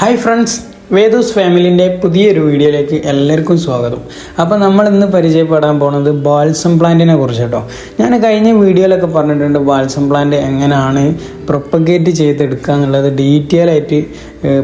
Hi friends വേദൂസ് ഫാമിലിന്റെ പുതിയൊരു വീഡിയോയിലേക്ക് എല്ലാവർക്കും സ്വാഗതം. അപ്പോൾ നമ്മൾ ഇന്ന് പരിചയപ്പെടാൻ പോണത് ബാൽസം പ്ലാന്റിനെ കുറിച്ച് കേട്ടോ. ഞാൻ കഴിഞ്ഞ വീഡിയോയിലൊക്കെ പറഞ്ഞിട്ടുണ്ട് ബാൽസം പ്ലാന്റ് എങ്ങനെയാണ് പ്രൊപ്പഗേറ്റ് ചെയ്തെടുക്കുക എന്നുള്ളത് ഡീറ്റെയിൽ ആയിട്ട്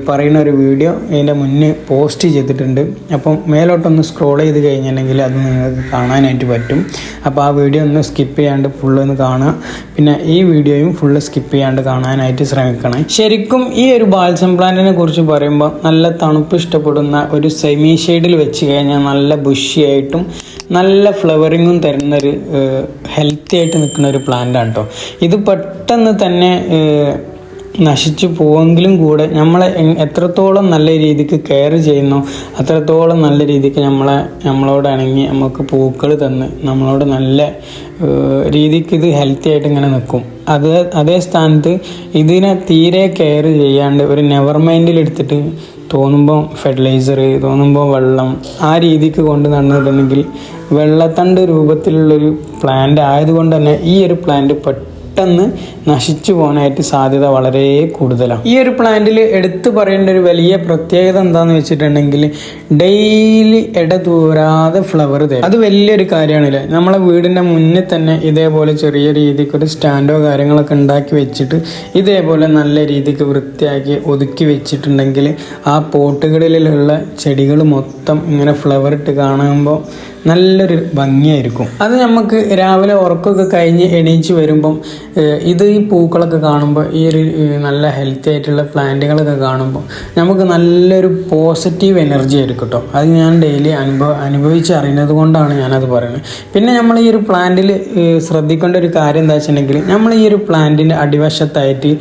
പറയുന്ന ഒരു വീഡിയോ ഇതിന്റെ മുന്നേ പോസ്റ്റ് ചെയ്തിട്ടുണ്ട്. അപ്പം മേലോട്ടൊന്ന് സ്ക്രോൾ ചെയ്ത് കഴിഞ്ഞിട്ടുണ്ടെങ്കിൽ അത് നിങ്ങൾക്ക് കാണാനായിട്ട് പറ്റും. അപ്പോൾ ആ വീഡിയോ ഒന്ന് സ്കിപ്പ് ചെയ്യാണ്ട് ഫുള്ള് ഒന്ന് കാണുക. പിന്നെ ഈ വീഡിയോയും ഫുള്ള് സ്കിപ്പ് ചെയ്യാണ്ട് കാണാനായിട്ട് ശ്രമിക്കണം. ശരിക്കും ഈ ഒരു ബാൽസം പ്ലാന്റിനെ കുറിച്ച് പറയുമ്പോൾ നല്ല തണുപ്പ് ഇഷ്ടപ്പെടുന്ന ഒരു സെമി ഷെയ്ഡിൽ വെച്ച് കഴിഞ്ഞാൽ നല്ല ബുഷിയായിട്ടും നല്ല ഫ്ലവറിങ്ങും തരുന്നൊരു ഹെൽത്തി ആയിട്ട് നിൽക്കുന്ന ഒരു പ്ലാന്റാണ് കേട്ടോ ഇത് പെട്ടെന്ന് തന്നെ നശിച്ചു പോവെങ്കിലും കൂടെ നമ്മളെ എത്രത്തോളം നല്ല രീതിക്ക് കെയർ ചെയ്യുന്നു അത്രത്തോളം നല്ല രീതിക്ക് നമ്മളെ നമ്മളോട് ഇണങ്ങി നമുക്ക് പൂക്കൾ തന്ന് നമ്മളോട് നല്ല രീതിക്ക് ഇത് ഹെൽത്തി ആയിട്ട് ഇങ്ങനെ നിൽക്കും. അത് അതേ സ്ഥാനത്ത് ഇതിനെ തീരെ കെയർ ചെയ്യാണ്ട് ഒരു നെവർ മൈൻഡിൽ എടുത്തിട്ട് തോന്നുമ്പോൾ ഫെർട്ടിലൈസർ തോന്നുമ്പോൾ വെള്ളം ആ രീതിക്ക് കൊണ്ട് നടന്നിട്ടുണ്ടെങ്കിൽ വെള്ളത്തണ്ട് രൂപത്തിലുള്ളൊരു പ്ലാന്റ് ആയതുകൊണ്ട് തന്നെ ഈ ഒരു പ്ലാന്റ് പെട്ടെന്ന് നശിച്ചു പോകാനായിട്ട് സാധ്യത വളരെ കൂടുതലാണ് ഈ ഒരു പ്ലാന്റിൽ എടുത്തു പറയേണ്ട ഒരു വലിയ പ്രത്യേകത എന്താണെന്ന് വെച്ചിട്ടുണ്ടെങ്കിൽ ഡെയിലി ഇടതൂരാതെ ഫ്ലവർ തരും. അത് വലിയൊരു കാര്യമാണല്ലേ. നമ്മളെ വീടിന്റെ മുന്നിൽ തന്നെ ഇതേപോലെ ചെറിയ രീതിക്ക് ഒരു സ്റ്റാൻഡോ കാര്യങ്ങളൊക്കെ ഉണ്ടാക്കി വെച്ചിട്ട് ഇതേപോലെ നല്ല രീതിക്ക് വൃത്തിയാക്കി ഒതുക്കി വെച്ചിട്ടുണ്ടെങ്കിൽ ആ പോട്ടുകളിലുള്ള ചെടികൾ മൊത്തം ഇങ്ങനെ ഫ്ലവർ ഇട്ട് കാണുമ്പോൾ നല്ലൊരു ഭംഗിയായിരിക്കും. അത് നമുക്ക് രാവിലെ ഉറക്കമൊക്കെ കഴിഞ്ഞ് എണീച്ച് വരുമ്പം ഇത് ഈ പൂക്കളൊക്കെ കാണുമ്പോൾ ഈ ഒരു നല്ല ഹെൽത്തി ആയിട്ടുള്ള പ്ലാന്റുകളൊക്കെ കാണുമ്പോൾ നമുക്ക് നല്ലൊരു പോസിറ്റീവ് എനർജി ആയിരിക്കും കേട്ടോ അത് ഞാൻ ഡെയിലി അനുഭവ അനുഭവിച്ച് അറിയുന്നത് കൊണ്ടാണ് ഞാനത് പറയുന്നത്. പിന്നെ നമ്മൾ ഈ ഒരു പ്ലാന്റിൽ ശ്രദ്ധിക്കേണ്ട ഒരു കാര്യം എന്താ വെച്ചിട്ടുണ്ടെങ്കിൽ നമ്മൾ ഈ ഒരു പ്ലാന്റിന്റെ അടിവശത്തായിട്ട്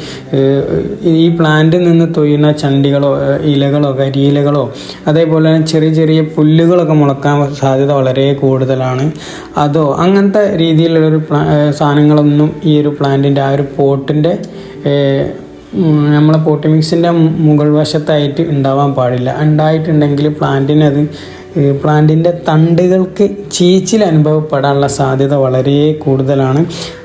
ഈ പ്ലാന്റിൽ നിന്ന് തൊയ്യുന്ന ചണ്ടികളോ ഇലകളോ കരിയിലകളോ അതേപോലെ തന്നെ ചെറിയ ചെറിയ പുല്ലുകളൊക്കെ മുളക്കാൻ സാധ്യത വളരെ കൂടുതലാണ്. അതോ അങ്ങനത്തെ രീതിയിലുള്ളൊരു സാധനങ്ങളൊന്നും ഈ ഒരു പ്ലാന്റിന്റെ ആ ഒരു പോട്ടിന്റെ നമ്മളെ പോട്ടി മിക്സിന്റെ മുകൾ വശത്തായിട്ട് ഉണ്ടാവാൻ പാടില്ല. ഉണ്ടായിട്ടുണ്ടെങ്കിൽ പ്ലാന്റിനത് പ്ലാന്റിന്റെ തണ്ടുകൾക്ക് ചീച്ചിൽ അനുഭവപ്പെടാനുള്ള സാധ്യത വളരെ കൂടുതലാണ്.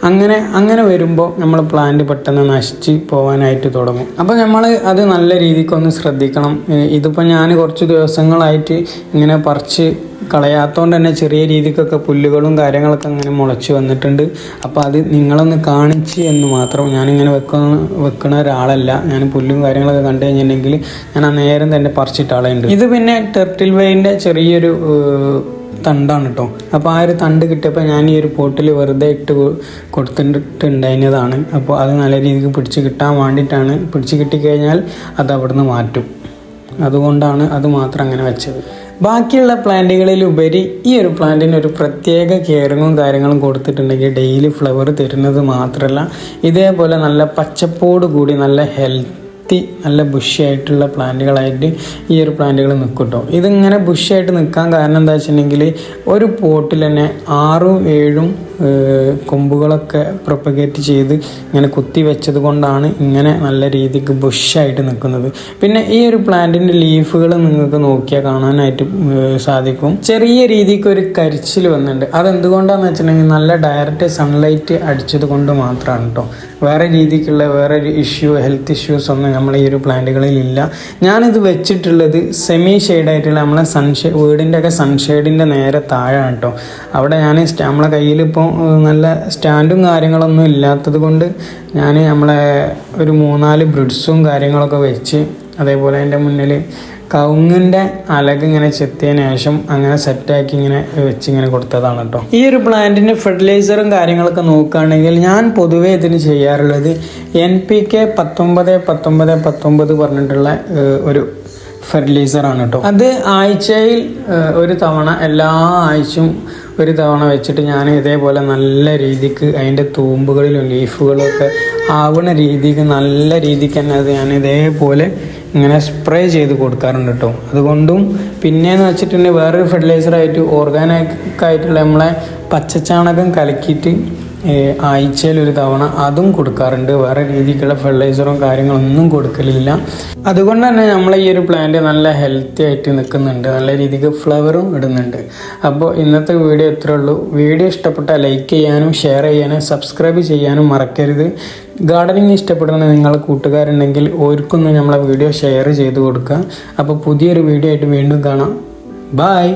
അങ്ങനെ അങ്ങനെ വരുമ്പോൾ നമ്മൾ പ്ലാന്റ് പെട്ടെന്ന് നശിച്ച് പോകാനായിട്ട് തുടങ്ങും. അപ്പോൾ നമ്മൾ അത് നല്ല രീതിക്കൊന്ന് ശ്രദ്ധിക്കണം. ഇതിപ്പോൾ ഞാൻ കുറച്ച് ദിവസങ്ങളായിട്ട് ഇങ്ങനെ പറിച്ച് കളയാത്തതുകൊണ്ട് തന്നെ ചെറിയ രീതിക്കൊക്കെ പുല്ലുകളും കാര്യങ്ങളൊക്കെ അങ്ങനെ മുളച്ച് വന്നിട്ടുണ്ട്. അപ്പോൾ അത് നിങ്ങളൊന്ന് കാണിച്ച് എന്ന് മാത്രം ഞാനിങ്ങനെ വെക്കുന്ന വെക്കണ ഒരാളല്ല. ഞാൻ പുല്ലും കാര്യങ്ങളൊക്കെ കണ്ടു കഴിഞ്ഞിട്ടുണ്ടെങ്കിൽ ഞാൻ ആ നേരം തന്നെ പറിച്ചിട്ട് ആളുണ്ട് ഇത് പിന്നെ ടെർട്ടിൽ വെയിന്റെ ചെറിയൊരു തണ്ടാണ് കേട്ടോ അപ്പോൾ ആ ഒരു തണ്ട് കിട്ടിയപ്പോൾ ഞാൻ ഈ ഒരു പോട്ടിൽ വെറുതെ ഇട്ട് കൊടുത്തിട്ടുണ്ടായിരുന്നതാണ്. അപ്പോൾ അത് നല്ല രീതിക്ക് പിടിച്ച് കിട്ടാൻ വേണ്ടിയിട്ടാണ്. പിടിച്ച് കിട്ടിക്കഴിഞ്ഞാൽ അത് അവിടുന്ന് മാറ്റും. അതുകൊണ്ടാണ് അത് മാത്രം അങ്ങനെ വെച്ചത്. ബാക്കിയുള്ള പ്ലാന്റുകളിലുപരി ഈ ഒരു പ്ലാന്റിന് ഒരു പ്രത്യേക കെയറിങ്ങും കാര്യങ്ങളും കൊടുത്തിട്ടുണ്ടെങ്കിൽ ഡെയിലി ഫ്ലവർ തരുന്നത് മാത്രമല്ല ഇതേപോലെ നല്ല പച്ചപ്പോട് കൂടി നല്ല ഹെൽത്തി നല്ല ബുഷിയായിട്ടുള്ള പ്ലാന്റുകളായിട്ട് ഈ ഒരു പ്ലാന്റുകൾ നിൽക്കും ഇതിങ്ങനെ ബുഷിയായിട്ട് നിൽക്കാൻ കാരണം എന്താ വെച്ചിട്ടുണ്ടെങ്കിൽ ഒരു പോട്ടിൽ തന്നെ ആറും ഏഴും കൊമ്പുകളൊക്കെ പ്രൊപ്പഗേറ്റ് ചെയ്ത് ഇങ്ങനെ കുത്തി വെച്ചത് കൊണ്ടാണ് ഇങ്ങനെ നല്ല രീതിക്ക് ബുഷായിട്ട് നിൽക്കുന്നത്. പിന്നെ ഈ ഒരു പ്ലാന്റിന്റെ ലീഫുകൾ നിങ്ങൾക്ക് നോക്കിയാൽ കാണാനായിട്ട് സാധിക്കും. ചെറിയ രീതിക്ക് ഒരു കരിച്ചിൽ വന്നിട്ടുണ്ട്. അതെന്തുകൊണ്ടാണെന്ന് വെച്ചിട്ടുണ്ടെങ്കിൽ നല്ല ഡയറക്റ്റ് സൺലൈറ്റ് അടിച്ചത് കൊണ്ട് മാത്രമാണ് കേട്ടോ വേറെ രീതിക്കുള്ള വേറെ ഒരു ഇഷ്യൂ ഹെൽത്ത് ഇഷ്യൂസ് ഒന്നും നമ്മൾ ഈ ഒരു പ്ലാന്റുകളിൽ ഇല്ല. ഞാനിത് വെച്ചിട്ടുള്ളത് സെമി ഷെയ്ഡായിട്ടുള്ള നമ്മളെ സൺഷെ വീടിന്റെ ഒക്കെ സൺഷെയ്ഡിന്റെ നേരെ താഴെയാണ് കേട്ടോ അവിടെ ഞാൻ നമ്മളെ കയ്യിൽ ഇപ്പോൾ നല്ല സ്റ്റാൻഡും കാര്യങ്ങളൊന്നും ഇല്ലാത്തത് കൊണ്ട് ഞാൻ നമ്മളെ ഒരു മൂന്നാൽ ബ്രിഡ്സും കാര്യങ്ങളൊക്കെ വെച്ച് അതേപോലെ എന്റെ മുന്നിൽ കവുങ്ങിന്റെ അലക് ഇങ്ങനെ ചെത്തിയതിന് ശേഷം അങ്ങനെ സെറ്റാക്കി ഇങ്ങനെ വെച്ച് ഇങ്ങനെ കൊടുത്തതാണ് കേട്ടോ ഈ ഒരു പ്ലാന്റിന്റെ ഫെർട്ടിലൈസറും കാര്യങ്ങളൊക്കെ നോക്കുകയാണെങ്കിൽ ഞാൻ പൊതുവേ ഇതിന് ചെയ്യാറുള്ളത് എൻ പി കെ പത്തൊമ്പത് പത്തൊമ്പത് പത്തൊമ്പത് പറഞ്ഞിട്ടുള്ള ഏഹ്, ഒരു ഫെർട്ടിലൈസറാണ് കേട്ടോ അത് ആഴ്ചയിൽ ഒരു തവണ എല്ലാ ആഴ്ചയും ഒരു തവണ വെച്ചിട്ട് ഞാൻ ഇതേപോലെ നല്ല രീതിക്ക് അതിന്റെ തൂമ്പുകളിലും ലീഫുകളും ഒക്കെ ആവുന്ന രീതിക്ക് നല്ല രീതിക്ക് തന്നെ അത് ഞാൻ ഇതേപോലെ ഇങ്ങനെ സ്പ്രേ ചെയ്ത് കൊടുക്കാറുണ്ട് കേട്ടോ അതുകൊണ്ടും പിന്നെയെന്ന് വെച്ചിട്ടുണ്ടെങ്കിൽ വേറൊരു ഫെർട്ടിലൈസറായിട്ട് ഓർഗാനിക് ആയിട്ടുള്ള നമ്മളെ പച്ചച്ചാണകം കലക്കിയിട്ട് ആഴ്ചയിൽ ഒരു തവണ അതും കൊടുക്കാറുണ്ട്. വേറെ രീതിക്കുള്ള ഫെർട്ടിലൈസറും കാര്യങ്ങളൊന്നും കൊടുക്കലില്ല. അതുകൊണ്ട് തന്നെ നമ്മൾ ഈ ഒരു പ്ലാന്റ് നല്ല ഹെൽത്തി ആയിട്ട് നിൽക്കുന്നുണ്ട്. നല്ല രീതിക്ക് ഫ്ലവറും ഇടുന്നുണ്ട്. അപ്പോൾ ഇന്നത്തെ വീഡിയോ ഇത്രേ ഉള്ളൂ. വീഡിയോ ഇഷ്ടപ്പെട്ടാൽ ലൈക്ക് ചെയ്യാനും ഷെയർ ചെയ്യാനും സബ്സ്ക്രൈബ് ചെയ്യാനും മറക്കരുത്. ഗാർഡനിങ് ഇഷ്ടപ്പെടുന്ന നിങ്ങൾ കൂട്ടുകാരുണ്ടെങ്കിൽ ഓർക്കൊന്ന് നമ്മളെ വീഡിയോ ഷെയർ ചെയ്ത് കൊടുക്കുക. അപ്പോൾ പുതിയൊരു വീഡിയോ ആയിട്ട് വീണ്ടും കാണാം. ബായ്